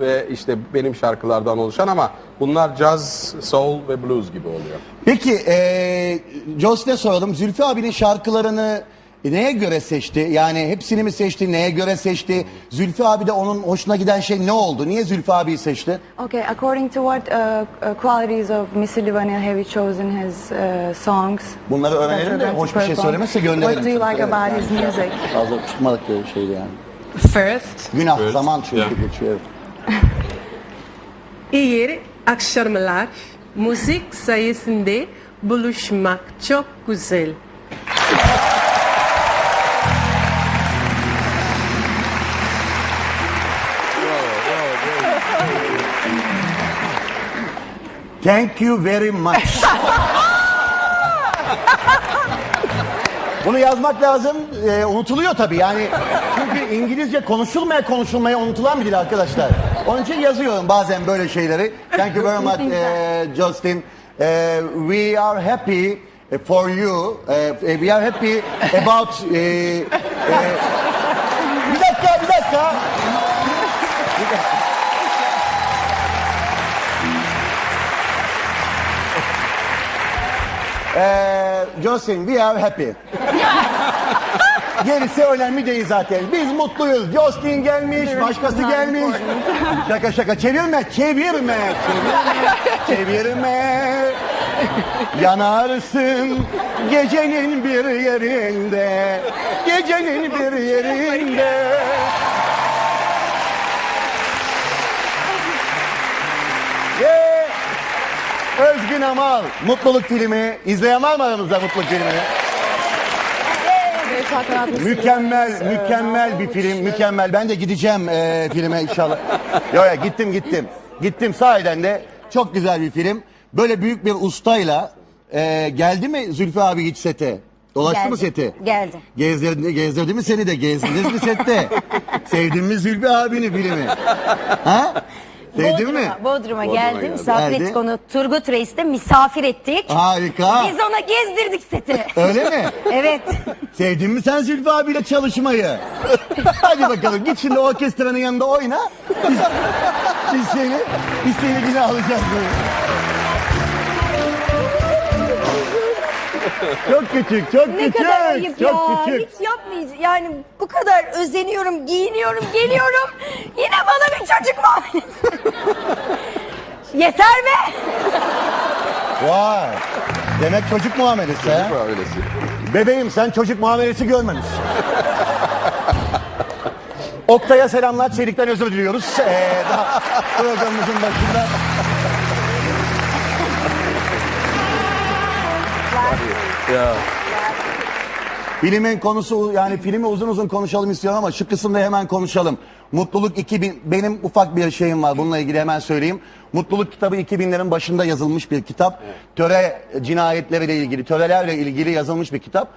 ve işte benim şarkılardan oluşan ama bunlar caz, soul ve blues gibi oluyor. Peki eee Jos'le soralım. Zülfü abinin şarkılarını neye göre seçti? Yani hepsini mi seçti? Neye göre seçti? Zülfü abi de onun hoşuna giden şey ne oldu? Niye Zülfü abiyi seçti? Okay, according to what uh, uh, qualities of Mr. Livanel have you chosen his uh, songs? Bunları öğrenelim de hoş bir şey söylemezse gönderelim. What do you like Evet, about yani. his music? Fazla tutmadık bir şeydi yani. First, Günah zaman çünkü geçiyor. İyi akşamlar. Müzik sayesinde buluşmak çok güzel. Thank you very much. Bunu yazmak lazım. Ee, unutuluyor tabii yani. Çünkü İngilizce konuşulmaya konuşulmaya unutulan bir dil arkadaşlar. Onun için yazıyorum bazen böyle şeyleri. Thank you very much eh, Justin. Eh, we are happy for you. Eh, we are happy about... eh, eh, bir dakika, bir dakika. Ee, Justin, we are happy. Gerisi önemli değil zaten. Biz mutluyuz. Justin gelmiş, başkası gelmiş. Şaka şaka çevirme, çevirme, çevirme, çevirme. Yanarsın gecenin bir yerinde, gecenin bir yerinde. Ve Özgün Amal, Mutluluk filmi. İzleyen var mı aramızda Mutluluk filmini? Mükemmel, uh, mükemmel bir film, mükemmel. Ben de gideceğim e, filme inşallah. Yo ya gittim gittim. Gittim sahiden de çok güzel bir film. Böyle büyük bir ustayla e, geldi mi Zülfü abi hiç sete? Dolaştı mı Geldi, seti? geldi. Gezdirdi, gezdirdi mi seni de? Gezdiniz mi sette? Sevdin mi Zülfü abini filmi? Ha? Sevdin mi? Bodrum'a, Bodrum'a geldi, geldi. misafir Geldi. ettik onu. Turgut Reis'te misafir ettik. Harika. Biz ona gezdirdik seti. Öyle mi? evet. Sevdin mi sen Zülfü abiyle çalışmayı? Hadi bakalım git şimdi orkestranın yanında oyna. Biz, biz seni, biz seni yine alacağız böyle. Çok küçük, çok Ne küçük, kadar ayıp çok ya. küçük. Hiç yapmayacağım. Yani bu kadar özeniyorum, giyiniyorum, geliyorum. Yine bana bir çocuk muamelesi. Yeter be. Vay. Demek çocuk muamelesi ha? Bu öylesi. Bebeğim sen çocuk muamelesi görmemişsin. Oktay'a selamlar, Çelik'ten özür diliyoruz. Ee, daha programımızın başında. Ya. Filmin konusu yani filmi uzun uzun konuşalım istiyorum ama şu kısımda hemen konuşalım. Mutluluk 2000 benim ufak bir şeyim var bununla ilgili hemen söyleyeyim. Mutluluk kitabı 2000'lerin başında yazılmış bir kitap. Töre cinayetleriyle ilgili, törelerle ilgili yazılmış bir kitap.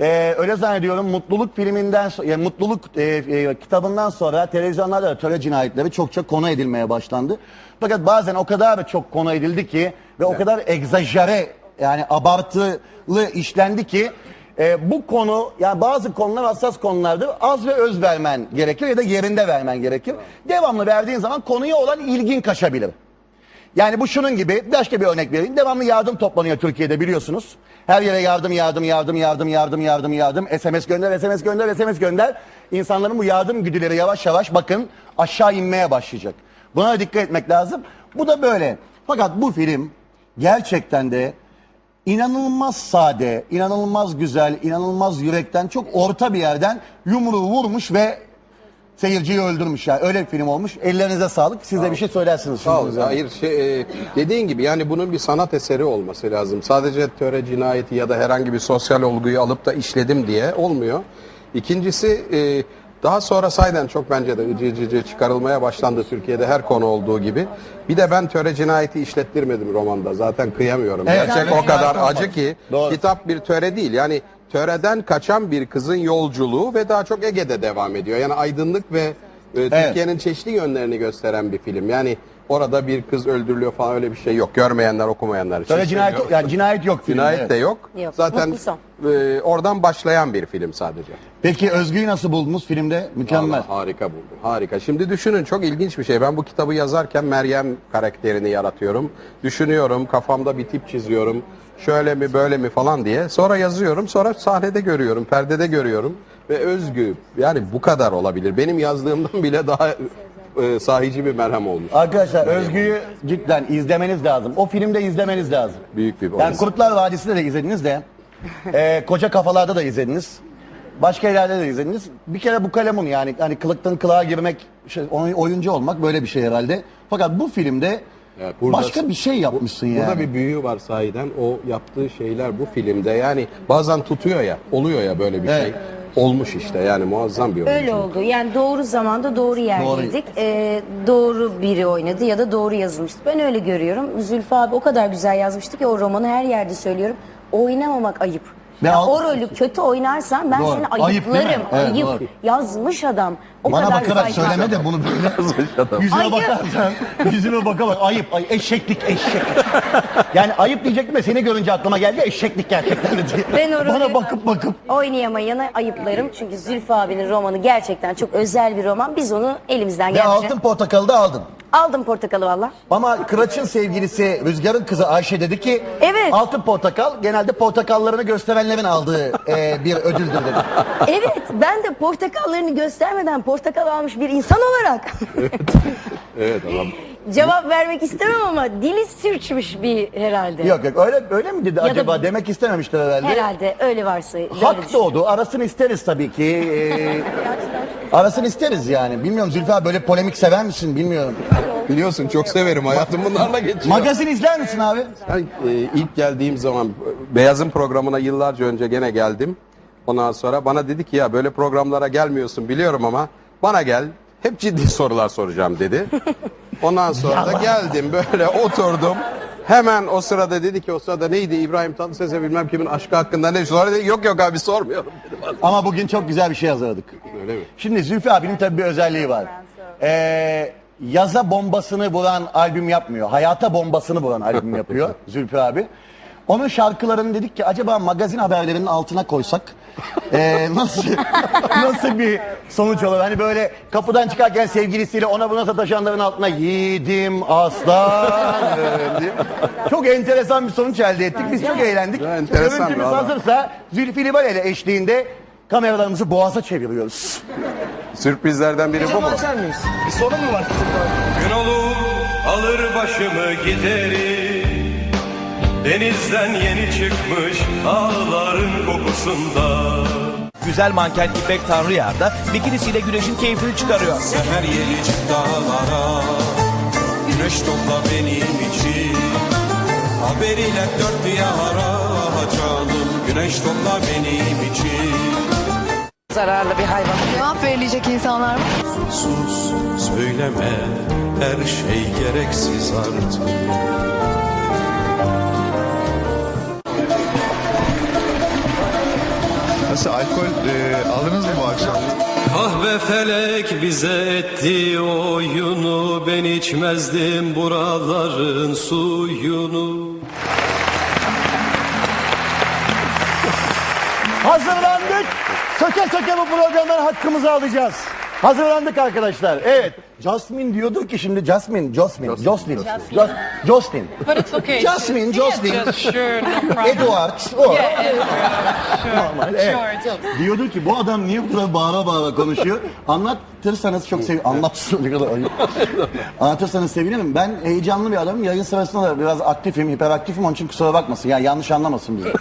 Ee, öyle zannediyorum mutluluk filminden so- yani mutluluk e, e, kitabından sonra televizyonlarda da töre cinayetleri çok çok konu edilmeye başlandı. Fakat bazen o kadar çok konu edildi ki ve o kadar egzajere yani abartılı işlendi ki e, bu konu yani bazı konular hassas konulardır. Az ve öz vermen gerekir ya da yerinde vermen gerekir. Devamlı verdiğin zaman konuya olan ilgin kaçabilir. Yani bu şunun gibi başka bir örnek vereyim. Devamlı yardım toplanıyor Türkiye'de biliyorsunuz. Her yere yardım yardım yardım yardım yardım yardım yardım SMS gönder SMS gönder SMS gönder. İnsanların bu yardım güdüleri yavaş yavaş bakın aşağı inmeye başlayacak. Buna dikkat etmek lazım. Bu da böyle. Fakat bu film gerçekten de inanılmaz sade, inanılmaz güzel, inanılmaz yürekten çok orta bir yerden yumruğu vurmuş ve seyirciyi öldürmüş yani. Öyle bir film olmuş. Ellerinize sağlık. Siz de bir şey söylersiniz. Sağ ol. şimdi. Hayır şey, e, dediğin gibi yani bunun bir sanat eseri olması lazım. Sadece töre cinayeti ya da herhangi bir sosyal olguyu alıp da işledim diye olmuyor. İkincisi e, daha sonra sayeden çok bence de ıcı ıcı ıcı çıkarılmaya başlandı Türkiye'de her konu olduğu gibi. Bir de ben töre cinayeti işlettirmedim romanda. Zaten kıyamıyorum. Evet, Gerçek o kadar acı ki Doğru. kitap bir töre değil. Yani töreden kaçan bir kızın yolculuğu ve daha çok Ege'de devam ediyor. Yani aydınlık ve e, Türkiye'nin çeşitli yönlerini gösteren bir film. Yani orada bir kız öldürülüyor falan öyle bir şey yok. Görmeyenler okumayanlar için. Böyle cinayet, söylüyorum. yani cinayet yok filmde. Cinayet de yok. Yok, Zaten mutlu son. e, oradan başlayan bir film sadece. Peki Özgü'yü nasıl buldunuz filmde? Mükemmel. Vallahi harika buldum. Harika. Şimdi düşünün çok ilginç bir şey. Ben bu kitabı yazarken Meryem karakterini yaratıyorum. Düşünüyorum, kafamda bir tip çiziyorum. Şöyle mi böyle mi falan diye. Sonra yazıyorum. Sonra sahnede görüyorum, perdede görüyorum. Ve özgü. Yani bu kadar olabilir. Benim yazdığımdan bile daha e, sahici bir merhem olmuş. Arkadaşlar Özgü'yü cidden izlemeniz lazım. O filmde izlemeniz lazım. Büyük bir Yani oyun. Kurtlar Vadisi'nde de izlediniz de. e, koca kafalarda da izlediniz. Başka yerlerde de izlediniz. Bir kere bu kalemun yani hani kılıktan kılığa girmek, şey, oy- oyuncu olmak böyle bir şey herhalde. Fakat bu filmde Evet, burada- başka bir şey yapmışsın yani. Burada bir büyü var sahiden. O yaptığı şeyler bu filmde yani bazen tutuyor ya, oluyor ya böyle bir Evet. şey. Olmuş işte yani muazzam bir oyun. Öyle oldu. Yani doğru zamanda doğru yerdeydik. Ee, doğru biri oynadı ya da doğru yazılmıştı. Ben öyle görüyorum. Zülfü abi o kadar güzel yazmıştı ki o romanı her yerde söylüyorum. Oynamamak ayıp. Ben Ya al- o rolü kötü oynarsan ben Doğru. seni Ayıp değil mi? ayıplarım. Evet, ayıp. doğru. Yazmış adam. O Bana kadar bakarak güzel söyleme de bunu böyle yüzüne Ayıp. bakarsan yüzüne baka bak ayıp ay eşeklik eşek. yani ayıp diyecektim de seni görünce aklıma geldi eşeklik gerçekten de diye. Ben o rolü Bana bakıp bakıp oynayamayana ayıplarım. Çünkü Zülfü abinin romanı gerçekten çok özel bir roman. Biz onu elimizden ve geldiğince... altın portakalı da aldın. Aldım portakalı valla. Ama Kıraç'ın sevgilisi Rüzgar'ın kızı Ayşe dedi ki Evet. altın portakal genelde portakallarını gösterenlerin aldığı e, bir ödüldür dedi. Evet ben de portakallarını göstermeden portakal almış bir insan olarak Evet ama cevap vermek istemem ama dili sürçmüş bir herhalde. yok yok öyle öyle mi dedi da- acaba demek istememiştir herhalde. Herhalde öyle varsa. Hak doğdu. Arasını isteriz tabii ki. Ee, arasını isteriz yani. Bilmiyorum Zülfü abi böyle polemik sever misin bilmiyorum. biliyorsun çok severim hayatım bunlarla geçiyor. Magazin izler misin abi? Ben e, ilk geldiğim zaman Beyaz'ın programına yıllarca önce gene geldim. Ondan sonra bana dedi ki ya böyle programlara gelmiyorsun biliyorum ama bana gel. Hep ciddi sorular soracağım dedi. Ondan sonra da geldim böyle oturdum. Hemen o sırada dedi ki o sırada neydi İbrahim Tatlıses'e bilmem kimin aşkı hakkında ne sonra dedi yok yok abi sormuyorum dedim. Ama bugün çok güzel bir şey hazırladık. Öyle mi? Şimdi Zülfü abinin tabii bir özelliği var. Ee, yaza bombasını vuran albüm yapmıyor. Hayata bombasını vuran albüm yapıyor Zülfü abi. Onun şarkılarını dedik ki acaba magazin haberlerinin altına koysak ee, nasıl nasıl bir sonuç olur? Hani böyle kapıdan çıkarken sevgilisiyle ona buna sataşanların altına yiğidim aslan diye. Çok enteresan bir sonuç elde ettik. Biz çok eğlendik. Ya, enteresan Görüntümüz valla. hazırsa Zülfü Livaneli eşliğinde kameralarımızı boğaza çeviriyoruz. Sürprizlerden biri bu mu? Bir sorun mu var? Gün olur alır başımı giderim Denizden yeni çıkmış ağların kokusunda. Güzel manken İpek Tanrıyar da bikinisiyle güneşin keyfini çıkarıyor. Seher yeni çık dağlara Güneş topla benim için. Haberiyle dört bir yara canım Güneş topla benim için. Cevap verilecek insanlar? Var. Sus söyleme her şey gereksiz artık Nasıl alkol e, aldınız mı bu akşam? Kahve felek bize etti oyunu Ben içmezdim buraların suyunu Hazırlandık. Söke söke bu programdan hakkımızı alacağız. Hazırlandık arkadaşlar. Evet. Jasmine diyordur ki şimdi Jasmine, Jocelyn, Jocelyn, Jocelyn. But it's okay. Jasmine, Jocelyn, Just sure, no problem. Edward, o. Yeah, Edward. Sure. Normal, evet. Sure. Diyordur ki bu adam niye bu kadar bağıra bağıra konuşuyor? Anlatırsanız çok sev Anlatsın ne kadar ayıp. Anlatırsanız sevinirim. Ben heyecanlı bir adamım. Yayın sırasında da biraz aktifim, hiperaktifim. Onun için kusura bakmasın. Yani yanlış anlamasın bizi.